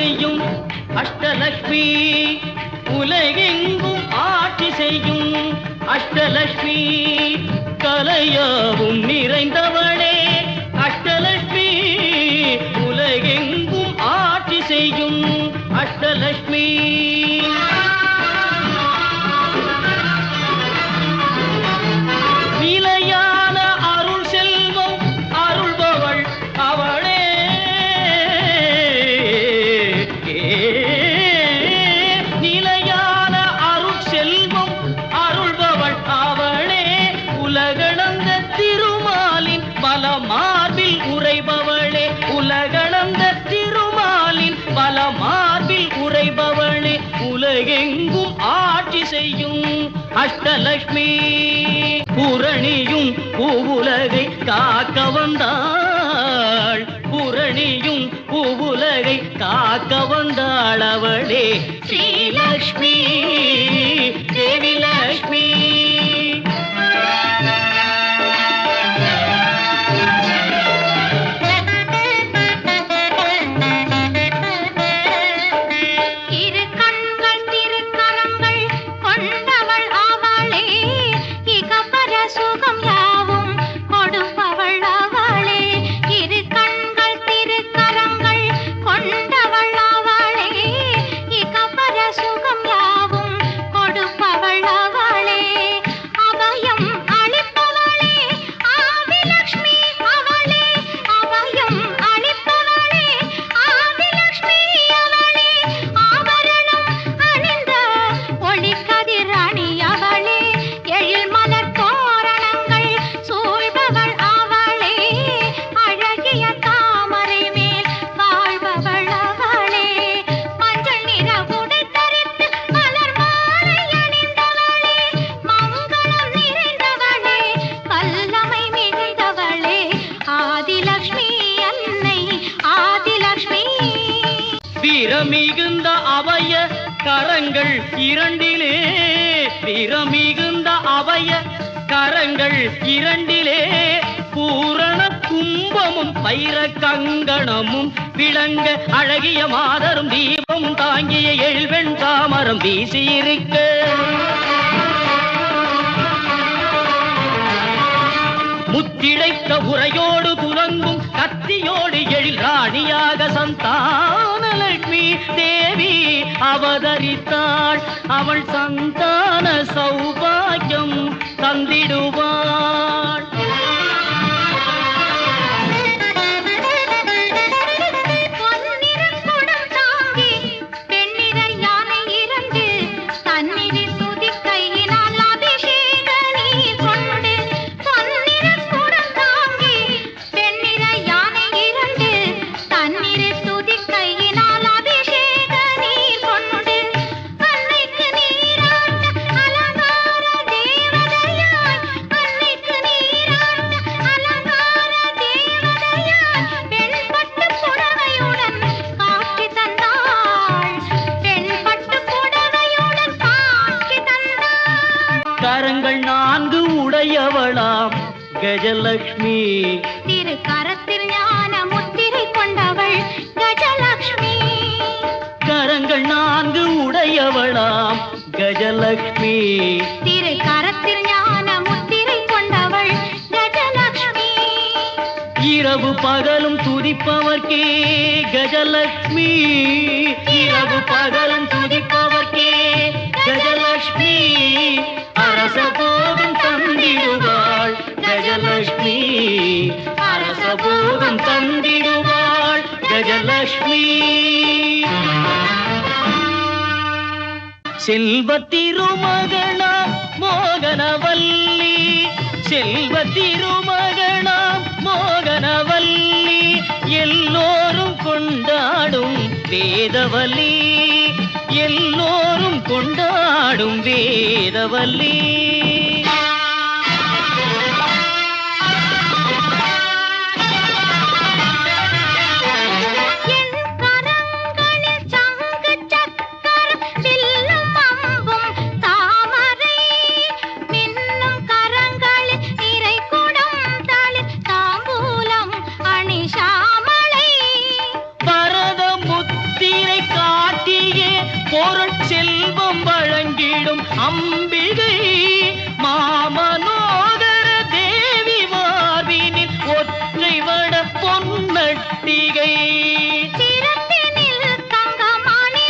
செய்யும் அஷ்டலக்ஷ்மி உலகெங்கும் ஆட்சி செய்யும் அஷ்டலக்ஷ்மி கலையாவும் நிறைந்தவளே. அஷ்டலக்ஷ்மி உலகெங்கும் ஆட்சி செய்யும் அஷ்டலக்ஷ்மி. ஆட்சி செய்யும் அஷ்டலக்ஷ்மி பூரணியும் பூவுலகை காக்க வந்தாள். புரணியும் பூவுலகை காக்க வந்தாள் அவளே. ஸ்ரீலக்ஷ்மி. திறமிகுந்த அவைய கரங்கள் இரண்டிலே. திறமிகுந்த அவைய கரங்கள் இரண்டிலே. பூரண கும்பமும் பைர கங்கணமும் விளங்க அழகிய மாதரும் தீபம் தாங்கிய எழுவெண் தாமரம் வீசியிருக்க. முத்திழைத்த உரையோடு துலங்கும் கத்தியோடு எழில் ராணியாக சந்தான் சந்தானலட்சுமி தேவி அவதரித்தாள். அவள் சந்தான சௌபாகியம் தந்திடுவாள் கரங்கள் நான்கு உடையவளாம். கஜலக்ஷ்மி. திரு கரத்தில் ஞான முத்திரை கொண்டவள் கஜலக்ஷ்மி. கரங்கள் நான்கு உடையவளாம். கஜலக்ஷ்மி. திரு கரத்தில் ஞான முத்திரை கொண்டவள் கஜலக்ஷ்மி. இரவு பகலும் துதிப்பவர்க்கே கஜலக்ஷ்மி. இரவு பகலும் வரம் தந்திடுவாள். கஜலட்சுமி செல்வ திருமகனாம் மோகனவல்லி. செல்வ திருமகனாம் மோகனவல்லி. எல்லோரும் கொண்டாடும் வேதவல்லி. எல்லோரும் கொண்டாடும் வேதவல்லி. அம்பிகை மாமனோதர தேவி மார்பினில் ஒற்றை வட பொன்னட்டிகை. சிரத்தினில் தங்கமணி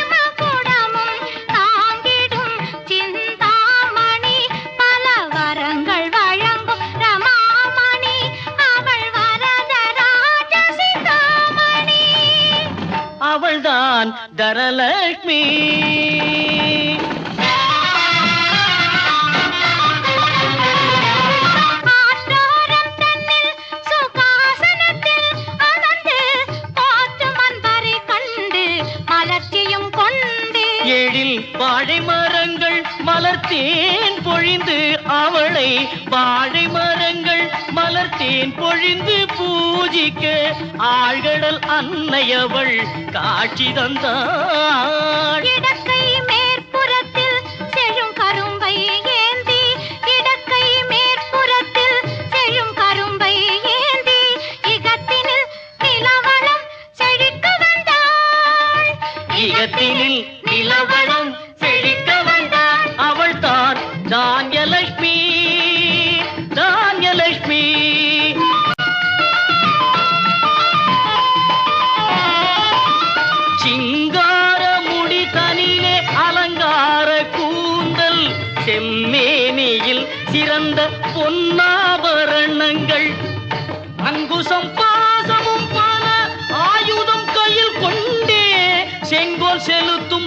மலர்த்தேன் பொழிந்து அவளை வாழை மரங்கள் மலர்த்தேன் பொழிந்து பூஜிக்க ஆழ்கடல் அன்னையவள் காட்சி தந்தாள்.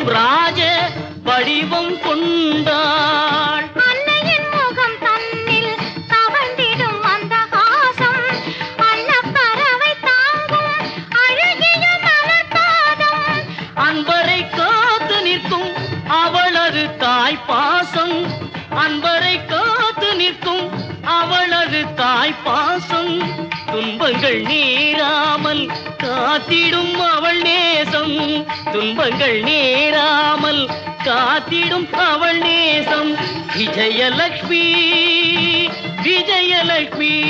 ராஜ வடிவம் கொண்டாள். அன்னையின் முகம் தன்னில் தவழ்ந்திடும் மந்தகாசம் அன்னப்பறவை தாங்கும் அழகிய மலர்பாதம் அன்பரை காத்து நிற்கும் அவளது தாய் பாசம். அன்பரை காத்து நிற்கும் அவளது தாய் பாசம். துன்பங்கள் நேராமல் காத்திடும் அவள் நேசம். துன்பங்கள் நேராமல் காத்திடும் அவள் நேசம். விஜயலட்சுமி விஜயலட்சுமி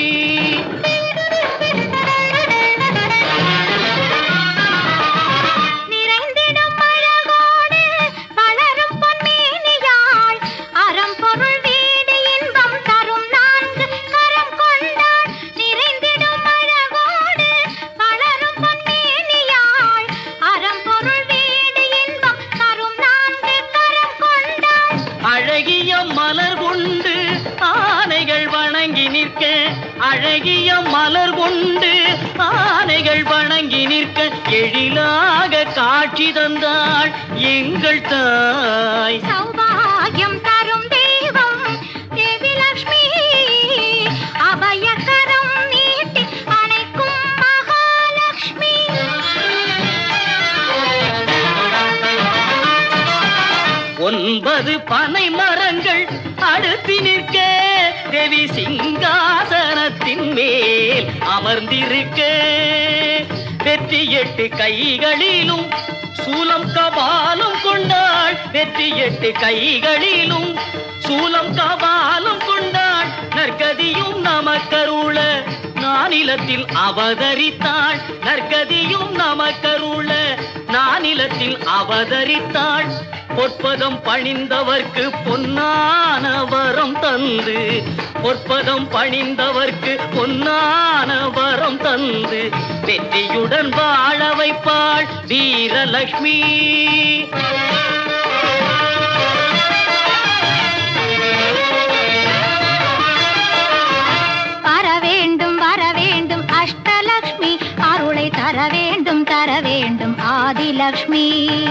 அழகிய மலர் கொண்டு ஆனைகள் வணங்கி நிற்க அழகிய மலர் கொண்டு ஆனைகள் வணங்கி நிற்க எழிலாக காட்சி தந்தாள் எங்கள் தாய். சௌபாகியம் தரும் தெய்வம் தேவி லக்ஷ்மி. மகாலட்சுமி ஒன்பது பனை தேவி சிங்காசனத்தின் மேல் அமர்ந்திருக்க. வெற்றி எட்டு கைகளிலும் சூலம் கபாலம் கொண்டாள். வெற்றி எட்டு கைகளிலும் சூலம் கபாலம் கொண்டாள். நற்கதியும் நமக்கருள நானிலத்தில் அவதரித்தாள். நற்கதியும் நமக்கருள நானிலத்தில் அவதரித்தாள். பொற்பதம் பணிந்தவர்க்கு பொன்னான வரம் தந்து. பொற்பதம் பணிந்தவர்க்கு பொன்னான வரம் தந்து. வெற்றியுடன் வாழ வைப்பாள் வீரலட்சுமி தர வேண்டும் தர வேண்டும் ஆதிலக்ஷ்மி.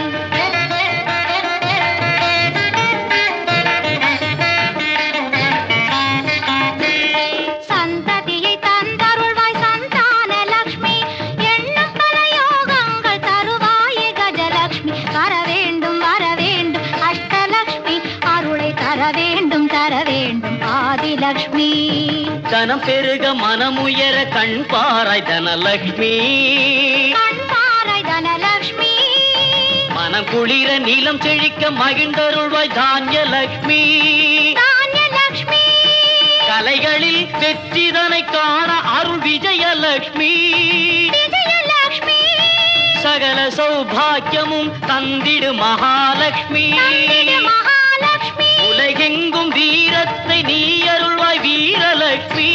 தர வேண்டும் தர வேண்டும் ஆதிலக்ஷ்மி. தனம் பெருக மனமுயர கண் பாராய் தனலக்ஷ்மி. கண் பாராய் தனலக்ஷ்மி. மனம் குளிர நீளம் செழிக்க மகிழ்ந்தருள்வாய் தானியலக்ஷ்மி. தானியலக்ஷ்மி. கலைகளில் வெற்றிதனை காண அருள் விஜயலக்ஷ்மி. சகல சௌபாக்கியமும் தந்திடு மகாலட்சுமி உலகெங்கும் வீரத்தை நீ அருள்வாய் வீரலட்சுமி.